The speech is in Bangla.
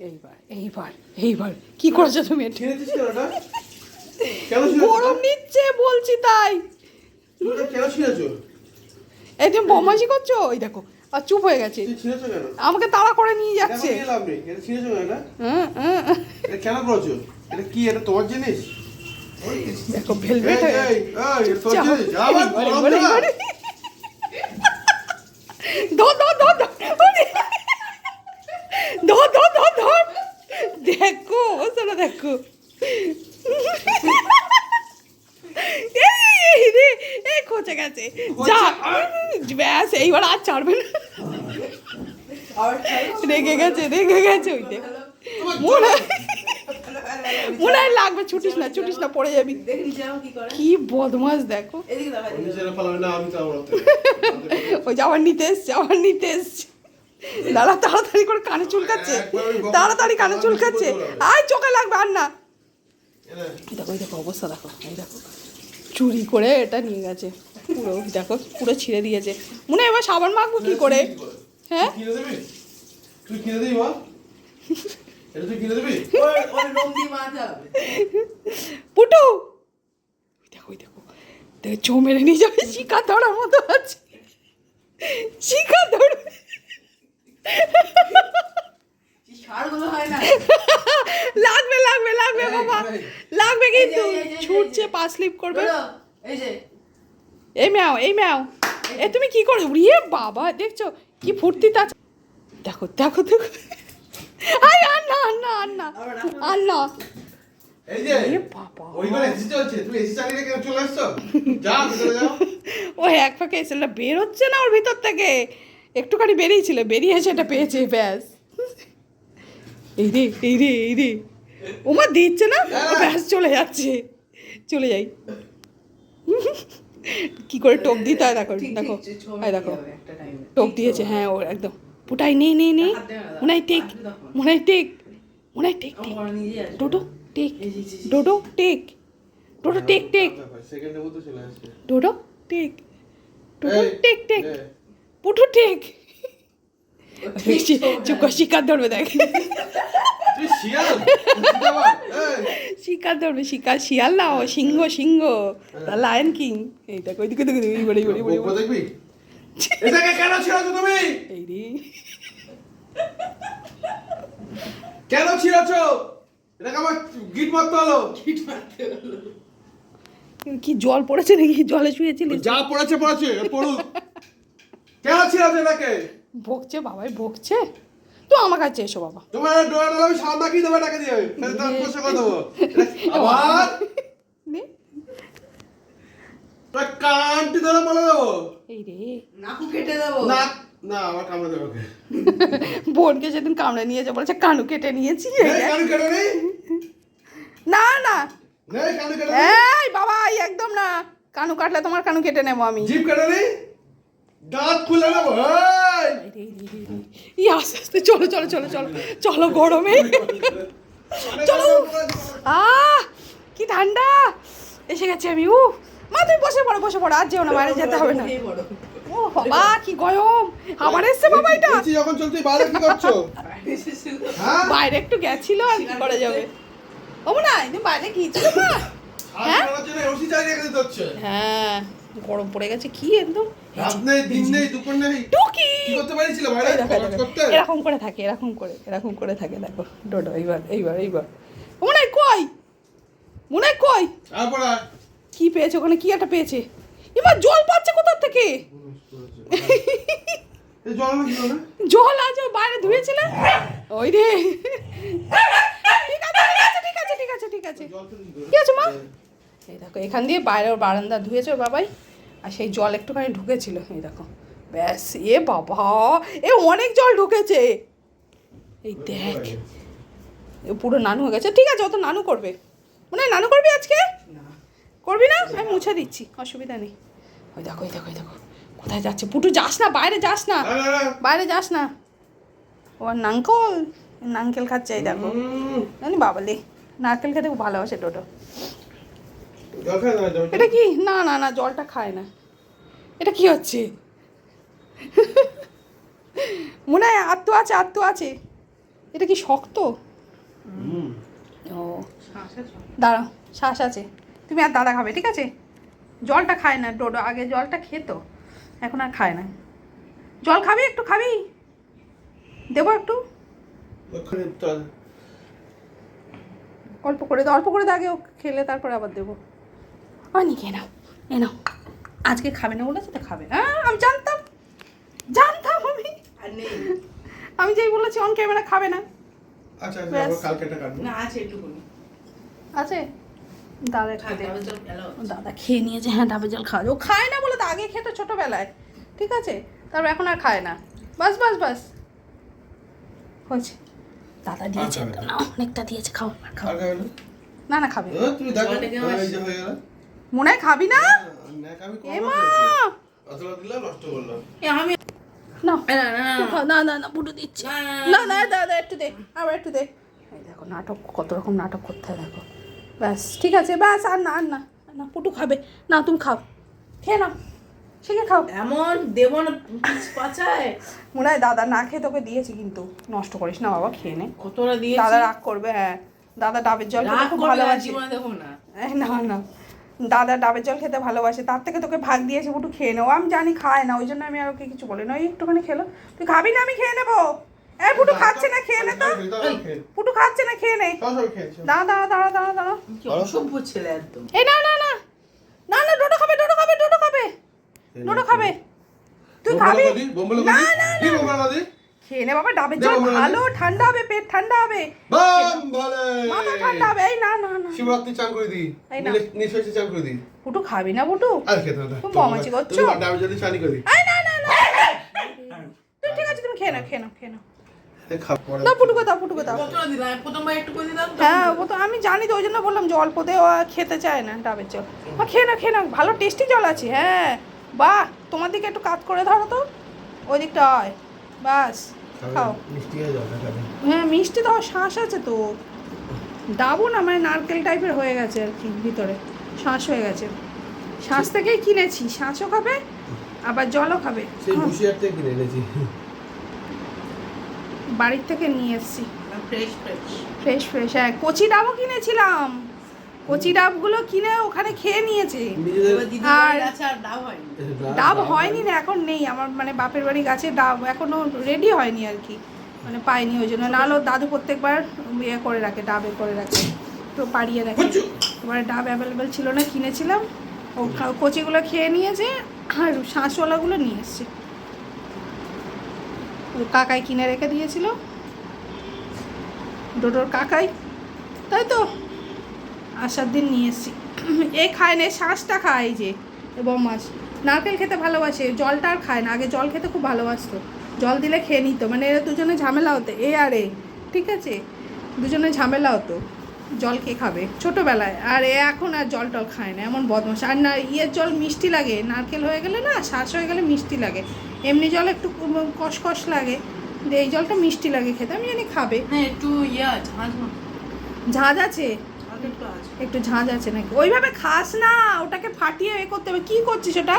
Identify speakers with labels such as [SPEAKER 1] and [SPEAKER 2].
[SPEAKER 1] এইবার এইবার এইবার। কি করেছ তুমি? গরম নিচ্ছে বলছি তাই। এই তুমি বমাজি করছ? ওই দেখো আর চুপ হয়ে গেছে। আমাকে তাড়া করে নিয়ে যাচ্ছে।
[SPEAKER 2] কেন করেছ? এটা কি এটা তোমার জিনিস?
[SPEAKER 1] দেখো ভেলভেট হয়ে
[SPEAKER 2] এই,
[SPEAKER 1] গেছে
[SPEAKER 2] এই, এটা তোর
[SPEAKER 1] যাও।
[SPEAKER 2] জিনিস আবার
[SPEAKER 1] এইবার,
[SPEAKER 2] গরম
[SPEAKER 1] এইবার,
[SPEAKER 2] না।
[SPEAKER 1] এইবার। ধর ধর ধর ধর ওরে। ধর ধর ধর ধর দেখো অবস্থাটা দেখো। এই, এই রে, এই খচে গেছে। যা। ব্যাস এইবার আর ছাড়বে না। রেগে গেছে রেগে গেছে মনে হয় লাগবে ছুটিস না ছুটিস না পড়ে যাবি।
[SPEAKER 3] দেখি কি করে।
[SPEAKER 1] বদমাস দেখো। ওই যে আবার নিতে এসছে আবার নিতে এসছে। দাঁড়া তাড়াতাড়ি করে কানে চুলকাচ্ছে।
[SPEAKER 2] বক্স-
[SPEAKER 1] তাড়াতাড়ি কানে চুলকাচ্ছে। আয় চোখে লাগবে আর না। দেখো। এই দেখো অবস্থা দেখো এই দেখো। চুরি করে এটা নিয়ে গেছে। পুরো দেখো পুরো ছিঁড়ে দিয়েছে। মনে হয় এবার সাবান মাখবো কি করে? হ্যাঁ? পুটু! দেখো দেখো। দেখো চৌ মেরে নিয়ে যাবে শিকা ধরার মতো আছে। শিকা ধরবে।
[SPEAKER 3] যে সারগুলো হয় না
[SPEAKER 1] লাগবে লাগবে লাগবে
[SPEAKER 2] এই,
[SPEAKER 1] বাবা। লাগবে কিন্তু। ছুটছে। পা স্লিপ করবে। ম্যাও এই ম্যাও। এ তুমি কি করে? উড়িয়ে বাবা দেখছ? কি ফুর্তি তা দেখো দেখো দেখো। আই আর না আর না আর না আর না
[SPEAKER 2] এই যে
[SPEAKER 1] এ বাবা।
[SPEAKER 2] ওই ঘরে এসি চলছে তুমি এসি চালিয়ে রেখে চলে আসছো? যা ভিতরে যাও।
[SPEAKER 1] ও এক ফাঁকে এসেটা বের হচ্ছে না ওর ভিতর থেকে। একটুখানি বেরিয়েছিল বেরিয়ে এসে এটা পেয়েছে ব্যাস। এই রে এই রে এই রে। ওমা দিচ্ছে না? ও ব্যাস চলে যাচ্ছে। চলে যাই। কি করে টোপ দিতে হয়? দেখো দেখো। এই দেখো। টোপ দিয়েছে হ্যাঁ ওর একদম। পুটাই নেই নেই নেই মনে হয় টেক মনে হয় টেক মনে হয় টেক টেক। ডোডো টেক। ডোডো টেক। ডোডো টেক টেক। ডোডো টেক। ডোডো
[SPEAKER 2] এই,
[SPEAKER 1] টেক টেক। পুটু
[SPEAKER 3] ঠিক।
[SPEAKER 1] চুপ কর শিকার ধরবে দেখ। শিকার ধরবে শিকার শিয়াল না ও সিংহ সিংহ। Lion king. এই দেখো ওইদিকে দেখো এই বড়ি বড়ি বড়ি
[SPEAKER 2] দেখবি? এটাকে কেন ছিড়াছো তুমি?
[SPEAKER 1] এই রে।
[SPEAKER 2] কেন ছিড়াছো এটাকে আমার গিট মারতে হলো।
[SPEAKER 3] ফিট মারতে হলো।
[SPEAKER 1] কি জল পড়েছে নাকি? জলে শুয়েছিলিস?
[SPEAKER 2] যা পড়েছে পড়েছে পড়ুক। কেন এটাকে?
[SPEAKER 1] বকছে বাবাই বকছে। তো আমার কাছে এসো বাবা।
[SPEAKER 2] তোমার ডোয়া ডোলা আমি সামনে কি দেবো এটাকে দিয়ে। তাহলে তো আমি পোষে করে দেবো আবার?
[SPEAKER 1] নে।
[SPEAKER 2] তোর কানটি ধরে বলে দেবো।
[SPEAKER 1] এই রে।
[SPEAKER 3] নাকু কেটে দেবো।
[SPEAKER 2] না না আমার কামড়ে দেবো ওকে।
[SPEAKER 1] বোনকে সেদিন কামড়ে নিয়েছে বলেছে কানু কেটে নিয়েছি।
[SPEAKER 2] কানু কেটে নেই
[SPEAKER 1] না না।
[SPEAKER 2] নেই কানু
[SPEAKER 1] এই বাবা একদম না। কানু কাটলে তোমার কানু কেটে নেব আমি।
[SPEAKER 2] জিভ কেটে নেই দাঁত খুলে নেব!
[SPEAKER 1] ই আস্তে আস্তে চলো চলো চলো চলো চলো গরমে। চলো। আহ কি ঠান্ডা। এসে গেছি আমি উ মা তুমি বসে পড়ো বসে পড়ো আর যেও না বাইরে যেতে হবে না। ও বাবা কি গরম। আবার এসছে বাবা এটা।
[SPEAKER 2] যখন চলছে বাইরে কি করছ?
[SPEAKER 3] বাইরে
[SPEAKER 2] হ্যাঁ?
[SPEAKER 1] বাইরে একটু গেছিল আর কি করা যাবে। ও না তুমি বাইরে গিয়েছিল মা।
[SPEAKER 2] হ্যাঁ?
[SPEAKER 1] হ্যাঁ গরম পড়ে গেছে কি একদম।
[SPEAKER 2] রাত নেই দিন নেই দুপুর নেই।
[SPEAKER 1] টুকি!
[SPEAKER 2] কি করতে পারিছিল বাইরে
[SPEAKER 1] এই দেখো, এই
[SPEAKER 2] কাজ
[SPEAKER 1] দেখো।
[SPEAKER 2] করতে?
[SPEAKER 1] এরকম করে থাকে এরকম করে এরকম করে থাকে দেখো। ডোডো এইবার এইবার এইবার। মনে হয় কই? মনে হয় কই?
[SPEAKER 2] তারপর
[SPEAKER 1] কি পেয়েছে ওখানে? কি একটা পেয়েছে? এবার জল পাচ্ছে কোথার থেকে?
[SPEAKER 2] জল
[SPEAKER 1] ও বাইরে ধুয়েছিলে ওই রে। ঠিক আছে ঠিক আছে ঠিক আছে ঠিক আছে ঠিক আছে।
[SPEAKER 2] জল
[SPEAKER 1] কি আছে মা? এই দেখো এখান দিয়ে বাইরে বারান্দা ধুয়েছে বাবাই। আর সেই জল একটুখানি ঢুকেছিল এই দেখো। ব্যাস এ বাবা এ অনেক জল ঢুকেছে। এই দেখ পুরো নানু হয়ে গেছে। ঠিক আছে ও তো নানু করবে। মনে হয় নানু করবি আজকে?
[SPEAKER 3] না।
[SPEAKER 1] করবি না? আমি মুছে দিচ্ছি অসুবিধা নেই। ওই দেখো ওই দেখো ওই দেখো। কোথায় যাচ্ছে? পুটু যাস না বাইরে যাস না। বাইরে যাস না। ও আর নাঙ্কল নাঙ্কেল খাচ্ছে এই দেখো। জানি বাবালে নারকেল খেতে খুব ভালোবাসে টোটো। এটা কি? না না না জলটা খায় না। এটা কি হচ্ছে? মনে হয় আত্ম আছে আত্ম আছে। এটা কি শক্ত? ও? দাঁড়াও শ্বাস আছে। তুমি আর দাদা খাবে ঠিক আছে? জলটা খায় না ডোডো। আগে জলটা খেত এখন আর খায় না। জল খাবি একটু খাবি? দেবো একটু? অল্প করে দে অল্প করে দে আগে খেলে তারপরে আবার দেবো। অনি খেয়ে নাও এ নাও। আজকে খাবে না বলেছে তো খাবে। হ্যাঁ আমি জানতাম জানতাম আমি।
[SPEAKER 3] আর নেই।
[SPEAKER 1] আমি যেই বলেছি অন ক্যামেরা খাবে না।
[SPEAKER 2] আচ্ছা আচ্ছা। কালকে
[SPEAKER 3] না আছে একটুখানি।
[SPEAKER 1] আছে? দাদা
[SPEAKER 3] ফেলো।
[SPEAKER 1] দাদা খেয়ে নিয়েছে হ্যাঁ ডাবের জল খাওয়া ও খায় না বলে তো আগে খেতো ছোটোবেলায়। ঠিক আছে? তারপর এখন আর খায় না। বাস বাস বাস। হয়েছে। দাদা দিয়েছে।
[SPEAKER 2] না।
[SPEAKER 1] না অনেকটা দিয়েছে খাও আর খাও
[SPEAKER 2] খাবে না?
[SPEAKER 1] না না খাবে।
[SPEAKER 2] তুমি
[SPEAKER 1] মনে হয় খাবি না?
[SPEAKER 2] আমি
[SPEAKER 1] পুটু দিচ্ছি। দাদা একটু দে। আবার একটু দে। দেখো নাটক কত রকম নাটক করতে হয় দেখো। ব্যাস ঠিক আছে ব্যাস আর না আর না না পুটু খাবে। না তুমি খাও। খেয়ে নাও। শিখে খাও।
[SPEAKER 3] এমন দেবো না পাচায়।
[SPEAKER 1] মনে হয় দাদা না খেয়ে তোকে দিয়েছি কিন্তু। নষ্ট করিস না বাবা খেয়ে নে।
[SPEAKER 3] কতটা দিয়েছি?
[SPEAKER 1] দাদা রাগ করবে হ্যাঁ। দাদা ডাবের জল খুব ভালোবাসে।
[SPEAKER 3] না।
[SPEAKER 1] না না। দাদা ডাবের জল খেতে ভালোবাসে তার থেকে তোকে ভাগ দিয়েছে পুটু খেয়ে নেও। আমি জানি খায় না ওই জন্য আমি আর ওকে কিছু বলি না ওই একটুখানি খেলো। তুই খাবি না আমি খেয়ে নেব। এই পুটু খাচ্ছে না খেয়ে নে তো। পুটু খাচ্ছে না খেয়ে নে। দাঁড়া দাঁড়া দাঁড়া দাঁড়া দাঁড়া।
[SPEAKER 3] অসভ্য ছেলে একদম।
[SPEAKER 1] এই না না না। না না ডোডো খাবে ডোডো খাবে ডোডো খাবে। ডোডো খাবে। তুই খাবি। না না না। খেয়ে নে বাবা ডাবের
[SPEAKER 2] দে
[SPEAKER 1] জল ভালো ঠান্ডা হবে পেট ঠান্ডা হবে। মাথা ঠান্ডা হবে এই না না না।
[SPEAKER 2] শিবরাত্রি চান করে। নিশ্চয়ই চান করে দিই।
[SPEAKER 1] পুটু খাবি না পুটু?
[SPEAKER 2] আর খেতে না।
[SPEAKER 1] তুমি বমাচি করছ?
[SPEAKER 2] তুমি ডাবের জলে চানি করে দিই।
[SPEAKER 1] এই না না না। তুই ঠিক আছে তুমি খেয়ে নাও খেয়ে নাও খেয়ে নাও।
[SPEAKER 3] আমি
[SPEAKER 1] হ্যাঁ ও তো আমি জানি তো ওই জন্য বললাম যে অল্প দে ও আর খেতে চায় না ডাবের জল। খেয়ে না খেয়ে না ভালো টেস্টি জল আছে হ্যাঁ। বাহ তোমার দিকে একটু কাত করে ধরো তো। ওই দিকটা হয় বাস। খাও।
[SPEAKER 2] হয়ে
[SPEAKER 1] হ্যাঁ মিষ্টি তো শ্বাস আছে তো। ডাবও না মানে নারকেল টাইপের হয়ে গেছে আর কি ভিতরে। শ্বাস হয়ে গেছে। শ্বাস থেকেই কিনেছি। শ্বাসও খাবে আবার জলও খাবে।
[SPEAKER 2] সেই বুশিয়ার থেকে কিনে এনেছি।
[SPEAKER 1] বাড়ির থেকে নিয়ে এসেছি।
[SPEAKER 3] ফ্রেশ ফ্রেশ
[SPEAKER 1] ফ্রেশ ফ্রেশ হ্যাঁ কচি ডাবও কিনেছিলাম। কচি ডাবগুলো কিনে ওখানে খেয়ে নিয়েছে। আর-
[SPEAKER 3] বাড়ির আছে আর ডাব হয়নি।
[SPEAKER 1] না এখন নেই। আমার মানে বাপের বাড়ি গাছে ডাব এখনও রেডি হয়নি আর কি। মানে পাইনি ওই জন্য। নাহলে দাদু প্রত্যেকবার ইয়ে করে রাখে ডাবে করে রাখে। তো পাড়িয়ে রাখে। এবারে ডাব অ্যাভেলেবেল ছিল না কিনেছিলাম। ও কচিগুলো খেয়ে নিয়েছে আর শাঁসওয়ালাগুলো নিয়ে এসছে। ওই কাকাই কিনে রেখে দিয়েছিল। ডোডোর কাকাই। তাই তো। আসার দিন নিয়ে এসছি। এ খায় না এ শ্বাসটা খায় যে এবং মাছ নারকেল খেতে ভালোবাসে জলটা আর খায় না। আগে জল খেতে খুব ভালোবাসতো। জল দিলে খেয়ে নিত। মানে এরা দুজনে ঝামেলা হতো এ আর এ ঠিক আছে? দুজনে ঝামেলা হতো জল কে খাবে? ছোটোবেলায়। আর এ এখন আর জল টল খায় না এমন বদমাস আর না ইয়ের জল মিষ্টি লাগে। নারকেল হয়ে গেলে না শ্বাস হয়ে গেলে মিষ্টি লাগে। এমনি জল একটু কষকষ লাগে। এই জলটা মিষ্টি লাগে খেতে। আমি জানি খাবে।
[SPEAKER 3] হ্যাঁ একটু ইয়ে ঝাঁঝ
[SPEAKER 1] ঝাঁজ
[SPEAKER 3] ঝাঁঝ একটু আছে?
[SPEAKER 1] একটু ঝাঁঝ আছে নাকি? ওইভাবে খাস না, ওটাকে ফাটিয়ে এ করতে হবে। কি করছিস ওটা?